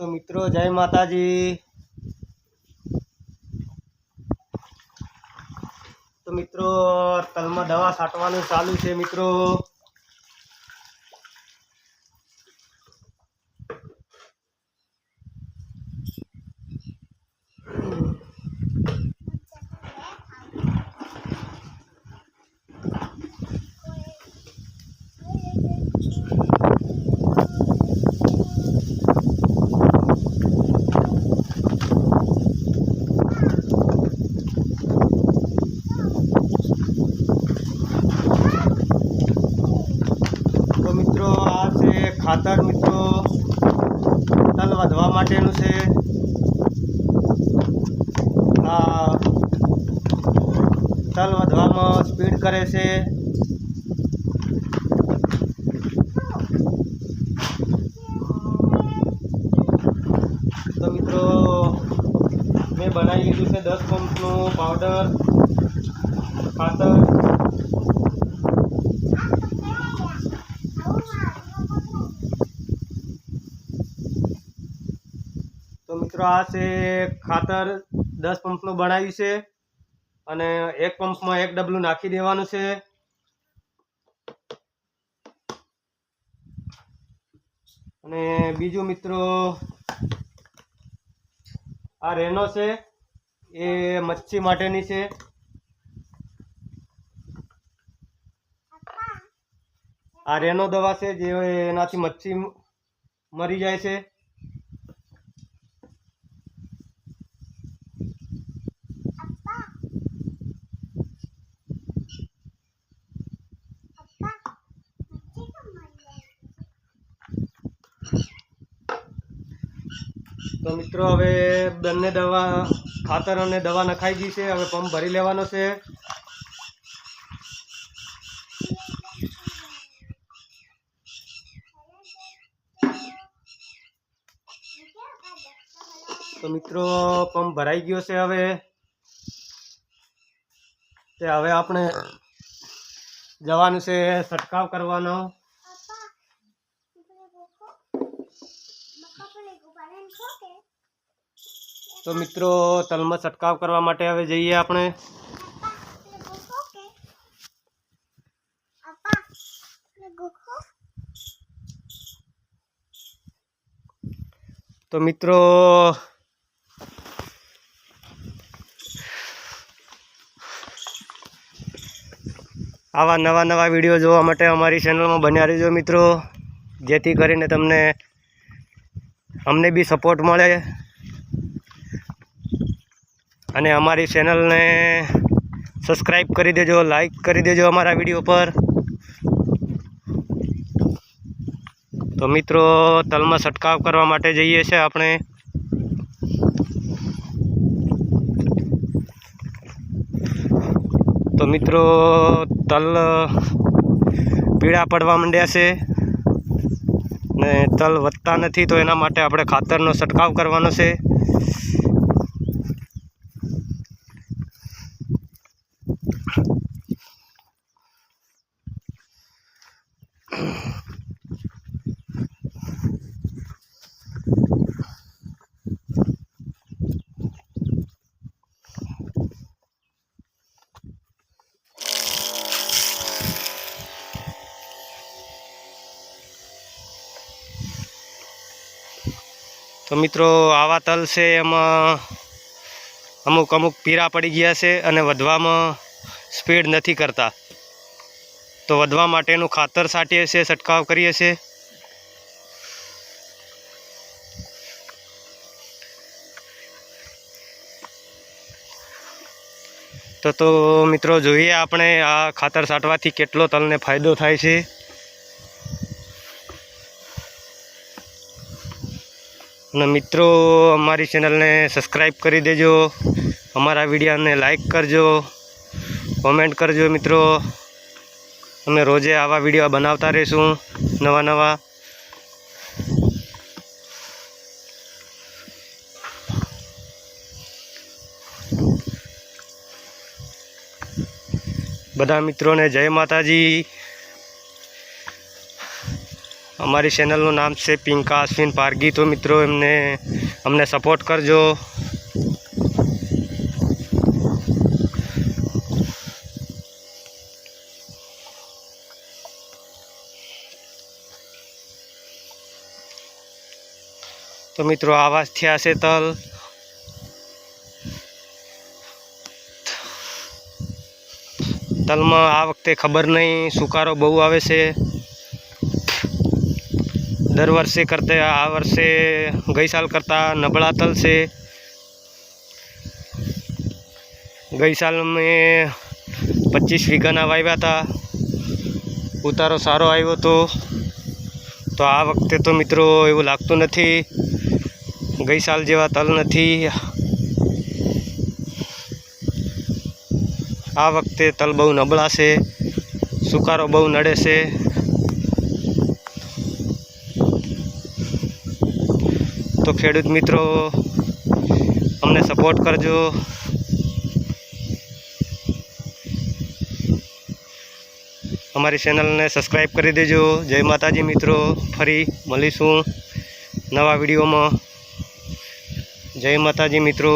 તો મિત્રો જય માતાજી. તો મિત્રો તલમાં દવા છાંટવાનું ચાલુ છે મિત્રો તો મિત્રો આ છે ખાતર મિત્રો તલ વધવા માટેનું છે. આ તલ વધવામાં સ્પીડ કરે છે. તો મિત્રો મેં બનાવી લીધું છે દસ પંપનું પાવડર, ખાતર તો મિત્રો આ છે ખાતર દસ પંપનું બનાવ્યું છે અને એક પંપમાં એક ડબલું નાખી દેવાનું છે. અને બીજું મિત્રો, આ રેનો છે, એ મચ્છી માટેની છે. આ રેનો દવા છે જે એનાથી મચ્છી મરી જાય છે. તો મિત્રો હવે બંને દવા, ખાતર અને દવા નખાઈ ગઈ છે. હવે પંપ ભરી લેવાનો છે. તો મિત્રો, પંપ ભરાઈ ગયો છે હવે. તે હવે આપણે જવાનું છે, છંટકાવ કરવાનો. તો મિત્રો તલમાં છંટકાવ કરવા માટે હવે જઈએ આપણે. તો મિત્રો આવા નવા નવા વીડિયો જોવા માટે અમારી ચેનલમાં બન્યા રહેજો મિત્રો. જેથી કરીને તમને અમને બી સપોર્ટ મળે. અને અમારી ચેનલને સબસ્ક્રાઈબ કરી દેજો લાઈક કરી દેજો અમારા વીડિયો પર. તો મિત્રો, તલમાં છંટકાવ કરવા માટે જઈએ છીએ આપણે. તો મિત્રો, તલ પીળા પડવા માંડ્યા છે. ને તલ વધતા નથી તો એના માટે આપણે ખાતરનો છંટકાવ કરવાનો છે. તો મિત્રો, આવા તલ છે એમાં અમુક અમુક પીરા પડી ગયા છે અને વધવામાં સ્પીડ નથી કરતા. તો વધવા માટેનું ખાતર છાંટીએ છીએ, છંટકાવ કરીએ છીએ. તો તો મિત્રો, જોઈએ આપણે આ ખાતર છાંટવાથી કેટલો તલને ફાયદો થાય છે. અને મિત્રો, અમારી ચેનલને સબસ્ક્રાઈબ કરી દેજો. અમારા વિડીયોને લાઈક કરજો. કોમેન્ટ કરજો મિત્રો. અમે રોજે આવા વીડિયો બનાવતા રહીશું, નવા નવા. બધા મિત્રોને જય માતાજી. અમારી ચેનલનું નામ છે પિંકા અશ્વિન પારગી. તો મિત્રો, એમને, અમને સપોર્ટ કરજો. તો મિત્રો આવાજ થયા છે તલ. તલમાં આ વખતે ખબર નહીં, સુકારો બહુ આવે છે. દર વર્ષે કરતા, આ વર્ષે ગઈ સાલ કરતાં નબળા તલ છે. ગઈ સાલ મેં પચીસ વીઘાના વાવ્યા હતા. ઉતારો સારો આવ્યો હતો તો આ વખતે તો મિત્રો એવું લાગતું નથી. ગઈ સાલ જેવા તલ નથી. આ વખતે તલ બહુ નબળા છે, સુકારો બહુ નડે છે. તો ખેડૂત મિત્રો, અમને સપોર્ટ કરજો. અમારી ચેનલને સબસ્ક્રાઈબ કરી દેજો. જય માતાજી મિત્રો, ફરી મળીશું નવા વિડીયોમાં. જય માતાજી મિત્રો.